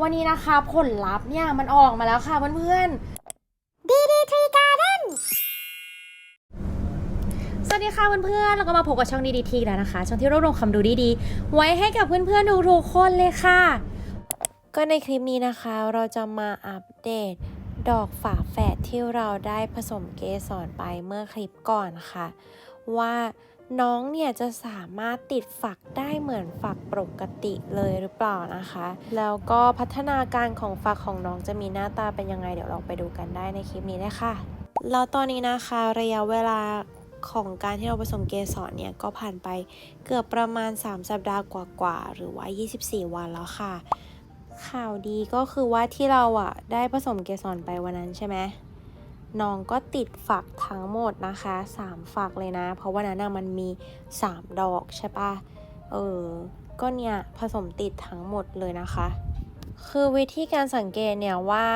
วันนี้นะคะผลลัพธ์เนี่ยมันออกมาแล้วค่ะเพื่อนๆดีดีทรีการ์เด้นสวัสดีค่ะเพื่อนๆแล้วก็มาพบกับช่องดีดีทีแล้วนะคะ ช่องที่รวบรวมคำดูดีๆ ไว้ให้กับเพื่อนๆทุกๆคนเลยค่ะ ก็ในคลิปนี้นะคะเราจะมาอัปเดตดอกฝาแฝดที่เราได้ผสมเกสรไปเมื่อคลิปก่อนค่ะ ว่า น้องเนี่ยจะสามารถติดฝักได้เหมือนฝักปกติเลยหรือเปล่านะคะ แล้วก็พัฒนาการของฝักของน้องจะมีหน้าตาเป็นยังไง เดี๋ยวลองไปดูกันได้ในคลิปนี้เลยค่ะ แล้วตอนนี้นะคะระยะเวลาของการที่เราผสมเกสรเนี่ยก็ผ่านไปเกือบประมาณ 3 สัปดาห์กว่าๆหรือว่า 24 วันแล้วค่ะ ข่าวดีก็คือว่าที่เราอะได้ผสมเกสรไปวันนั้นใช่ไหม น้องก็ติดฝักทั้งหมดนะคะ 3 ฝักเลยนะ เพราะวันนั้นมันมี 3 ดอกใช่ปะเออ ก็เนี่ยผสมติดทั้งหมดเลยนะคะ คือวิธีการสังเกตเนี่ยว่า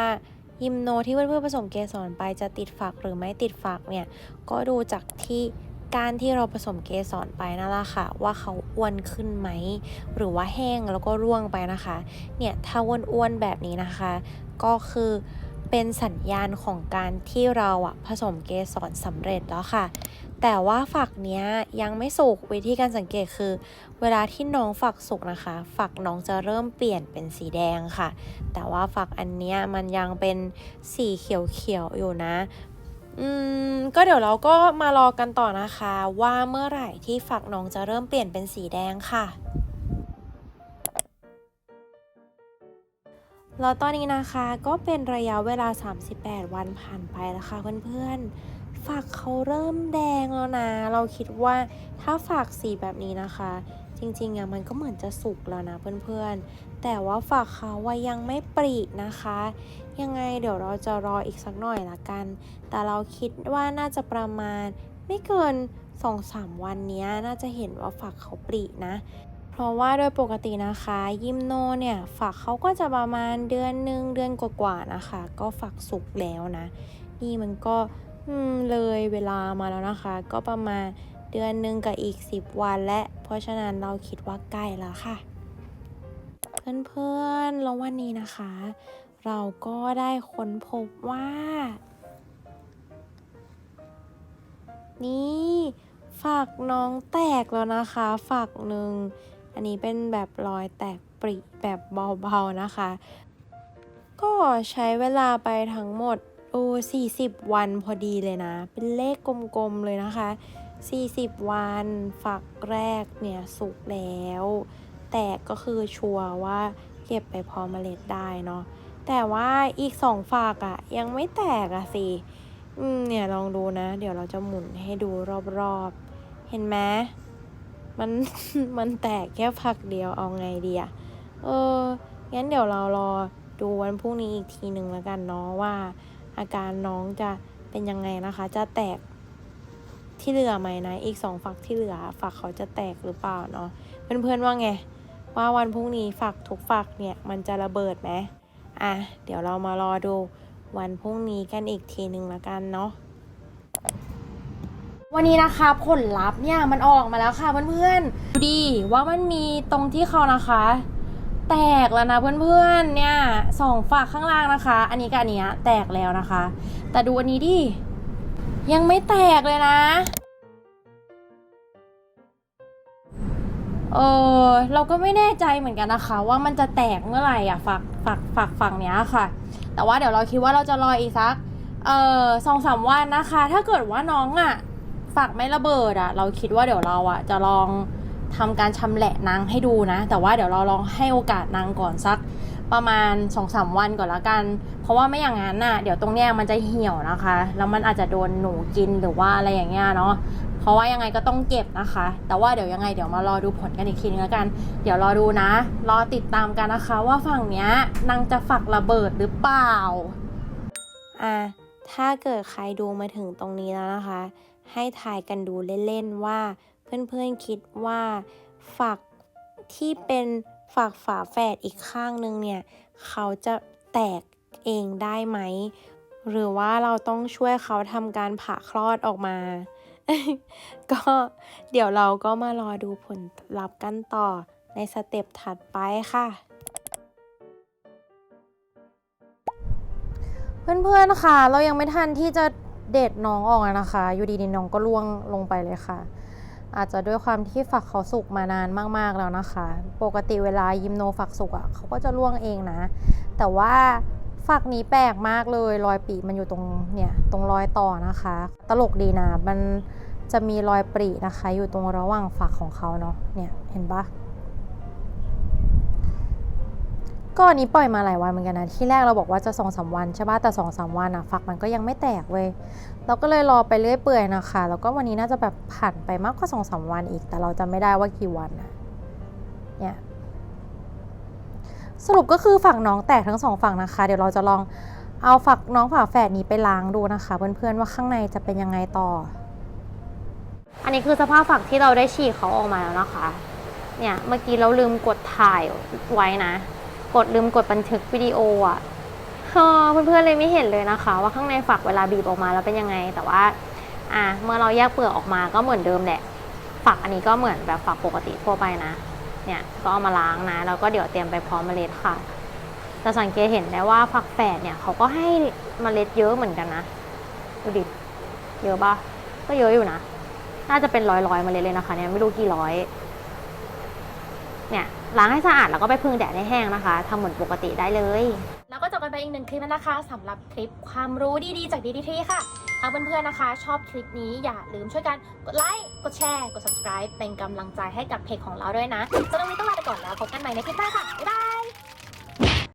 ยิมโนที่เพื่อนๆผสมเกสรไปจะติดฝักหรือไม่ติดฝักเนี่ย ก็ดูจากที่การที่เราผสมเกสรไปนั่นแหละค่ะ ว่าเขาอ้วนขึ้นไหม หรือว่าแห้งแล้วก็ร่วงไปนะคะ เนี่ยถ้าอ้วนๆแบบนี้นะคะ ก็คือ เป็นสัญญาณของการที่เราอะผสมเกสรสำเร็จแล้วค่ะ แต่ว่าฝักเนี้ยยังไม่สุกวิธีการสังเกตคือ เวลาที่น้องฝักสุกนะคะ ฝักน้องจะเริ่มเปลี่ยนเป็นสีแดงค่ะ แต่ว่าฝักอันเนี้ยมันยังเป็นสีเขียวๆอยู่นะอืมก็เดี๋ยวเราก็มารอกันต่อนะคะ ว่าเมื่อไหร่ที่ฝักน้องจะเริ่มเปลี่ยนเป็นสีแดงค่ะ แล้วตอนนี้นะคะก็เป็นระยะเวลา 38 วันผ่านไปแล้วค่ะเพื่อนๆ ฝักเขาเริ่มแดงแล้วนะ เราคิดว่าถ้าฝักสีแบบนี้นะคะ จริงๆอะมันก็เหมือนจะสุกแล้วนะเพื่อนๆ แต่ว่าฝักเขาว่ายังไม่ปรินะคะ ยังไงเดี๋ยวเราจะรออีกสักหน่อยละกัน แต่เราคิดว่าน่าจะประมาณไม่เกิน 2-3 วันนี้น่าจะเห็นว่าฝักเขาปรินะ เพราะว่าโดยปกตินะคะยิมโนเนี่ยฝักเขาก็จะประมาณเดือนหนึ่งเดือนกว่าๆนะคะ ก็ฝักสุกแล้วนะ นี่มันก็เลยเวลามาแล้วนะคะ ก็ประมาณเดือนหนึ่งกับอีก 10 วันและ เพราะฉะนั้นเราคิดว่าใกล้แล้วค่ะ เพื่อนๆแล้ววันนี้นะคะ เราก็ได้ค้นพบว่า นี่ฝักน้องแตกแล้วนะคะ ฝักหนึ่ง อันนี้เป็นแบบรอยแตกปริแบบเบาๆนะคะ ก็ใช้เวลาไปทั้งหมดโอ้40 วันพอดีเลยนะ เป็นเลขกลมๆเลยนะคะ 40 วันฝักแรกเนี่ยสุกแล้ว แตกก็คือชัวร์ว่าเก็บไปพอเมล็ดได้เนาะ แต่ว่าอีกสองฝากอะยังไม่แตกอะสิเนี่ยลองดูนะ เดี๋ยวเราจะหมุนให้ดูรอบๆ เห็นไหม มันมันแตกแค่ฝักเดียวเอาไงดีอะเออ งั้นเดี๋ยวเรารอดูวันพรุ่งนี้อีกทีหนึ่งแล้วกันเนาะว่า อาการน้องจะเป็นยังไงนะคะ จะแตกที่เหลือไหมนะ อีกสองฝักที่เหลือฝักเขาจะแตกหรือเปล่าเนาะเพื่อนๆว่าไง ว่าวันพรุ่งนี้ฝักทุกฝักเนี่ยมันจะระเบิดไหมอะเดี๋ยวเรามารอดูวันพรุ่งนี้กันอีกทีหนึ่งละกันเนาะ วันนี้นะคะผลลัพธ์เนี่ยมันออกมาแล้วค่ะเพื่อนๆดูดีว่ามันมีตรงที่เขานะคะ แตกแล้วนะเพื่อนๆเนี่ยสองฝักข้างล่างนะคะ อันนี้กับอันเนี้ยแตกแล้วนะคะ แต่ดูอันนี้ดิยังไม่แตกเลยนะเออเราก็ไม่แน่ใจเหมือนกันนะคะ ว่ามันจะแตกเมื่อไหร่อะฝักฝักฝักฝั่งเนี้ยค่ะ แต่ว่าเดี๋ยวเราคิดว่าเราจะรออีกสักเออสองสามวันนะคะ ถ้าเกิดว่าน้องอะ ฝักไม่ระเบิดอะเราคิดว่าเดี๋ยวเราอะจะลองทำการชำแหละนางให้ดูนะ แต่ว่าเดี๋ยวเราลองให้โอกาสนางก่อนสักประมาณ2อสาวันก่อนละกัน เพราะว่าไม่อย่างนั้นน่ะเดี๋ยวตรงเนี้ยมันจะเหี่ยวนะคะ แล้วมันอาจจะโดนหนูกินหรือว่าอะไรอย่างเงี้ยเนาะเพราะว่ายังไงก็ต้องเก็บนะคะ แต่ว่าเดี๋ยวยังไงเดี๋ยวมารอดูผลกันอีกทีนึงแล้วกัน เดี๋ยวรอดูนะ รอติดตามกันนะคะ ว่าฝั่งเนี้ยนางจะฝักระเบิดหรือเปล่าอะถ้าเกิดใครดูมาถึงตรงนี้แล้วนะคะ ให้ทายกันดูเล่นๆว่า เพื่อนๆคิดว่าฝักที่เป็นฝักฝาแฝดอีกข้างนึงเนี่ย เขาจะแตกเองได้ไหม หรือว่าเราต้องช่วยเขาทำการผ่าคลอดออกมา ก็เดี๋ยวเราก็มารอดูผลลัพธ์กันต่อในสเต็ปถัดไปค่ะเพื่อนๆ ค่ะ เรายังไม่ทันที่จะ เด็ดน้องออกนะคะ อยู่ดีๆน้องก็ล่วงลงไปเลยค่ะ อาจจะด้วยความที่ฝักเขาสุกมานานมากๆแล้วนะคะ ปกติเวลายิมโนฝักสุกอะ่ะเขาก็จะล่วงเองนะ แต่ว่าฝักนี้แปลกมากเลยรอยปีมันอยู่ตรงเนี่ยตรงรอยต่อนะคะ ตลกดีนะมันจะมีรอยปรีนะคะ อยู่ตรงระหว่างฝักของเขาเนาะเนี่ยเห็นปะ ก็อันนี้ปล่อยมาหลายวันเหมือนกันนะที่แรกเราบอกว่าจะสองสาวันใช่ปะแต่สองสาวันอะฝักมันก็ยังไม่แตกเว้ยเราก็เลยรอไปเรื่อยเปื่อยนะคะ แล้วก็วันนี้น่าจะแบบผ่านไปมากกว่าสองสามวันอีก แต่เราจะไม่ได้ว่ากี่วันนะเนี่ยสรุปก็คือฝั่งน้องแตกทั้งสองฝั่งนะคะ เดี๋ยวเราจะลองเอาฝักน้องฝาแฝดนี้ไปล้างดูนะคะ เพื่อนๆว่าข้างในจะเป็นยังไงต่อ อันนี้คือสภาพฝักที่เราได้ฉีกเขาออกมาแล้วนะคะ เนี่ยเมื่อกี้เราลืมกดถ่ายไว้นะ กดลืมกดบันทึกวิดีโออะเอเพื่อนๆเลยไม่เห็นเลยนะคะ ว่าข้างในฝักเวลาบีบออกมาแล้วเป็นยังไง แต่ว่าอะเมื่อเราแยกเปลือกออกมาก็เหมือนเดิมแหละ ฝักอันนี้ก็เหมือนแบบฝักปกติทั่วไปนะ เนี่ยก็เอามาล้างนะแล้วก็เดี๋ยวเตรียมไปพร้อมเมล็ดค่ะจะสังเกตเห็นได้ว่าฝักแฝดเนี่ยเขาก็ให้เมล็ดเยอะเหมือนกันนะดูดิเยอะปะก็เยอะอยู่นะ น่าจะเป็นร้อยร้อยๆเมล็ดเลยนะคะเนี่ยไม่รู้กี่ร้อย เนี่ย ล้างให้สะอาดแล้วก็ไปพึ่งแดดให้แห้งนะคะทำเหมือนปกติได้เลย แล้วก็จบกันไปอีกหนึ่งคลิปนะคะสำหรับคลิปความรู้ดีๆจากดีดีทีค่ะถ้าเพื่อนๆนะคะ ชอบคลิปนี้อย่าลืมช่วยกันกดไลค์กดแชร์กด subscribe เป็นกำลังใจให้กับเพจของเราด้วยนะสำหรับวันนี้ต้องลาไปก่อนแล้วพบกันใหม่ในคลิปหน้าค่ะบ๊ายบาย